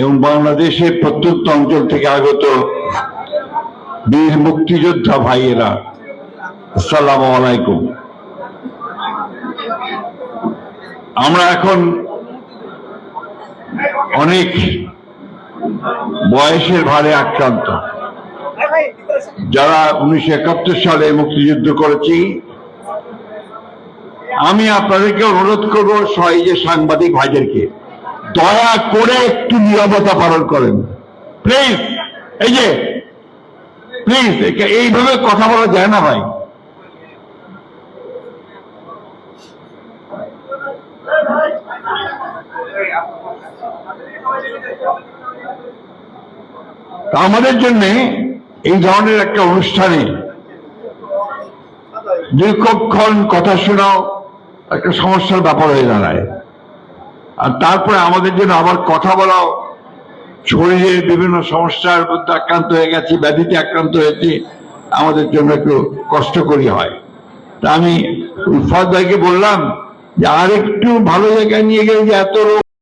এবং বাংলাদেশের প্রত্যন্ত অঞ্চল থেকে আগত বীর মুক্তিযোদ্ধা ভাইয়েরা, আসসালামু আলাইকুম। আমরা এখন অনেক বয়সের ভারে আক্রান্ত। যারা উনিশশো একাত্তর সালে মুক্তিযুদ্ধ করেছি, আমি আপনাদেরকে অনুরোধ করব যে সাংবাদিক ভাইদেরকে দয়া করে একটু নিরবতা পালন করেন। প্লিজ এই যে প্লিজ এইভাবে কথা বলা যায় না ভাই। আমাদের জন্য এই ধরনের একটা অনুষ্ঠানে দীর্ঘক্ষণ কথা শোনাও একটা সমস্যার ব্যাপার হয়ে দাঁড়ায়। আর তারপরে আমাদের জন্য আবার কথা বলাও। শরীরের বিভিন্ন সমস্যার মধ্যে আক্রান্ত হয়ে গেছি, ব্যাধিতে আক্রান্ত হয়েছি। আমাদের জন্য একটু কষ্টকরী হয়। তা আমি উৎফাদ ভাইকে বললাম যে আর একটু ভালো জায়গায় নিয়ে গেলে যে এত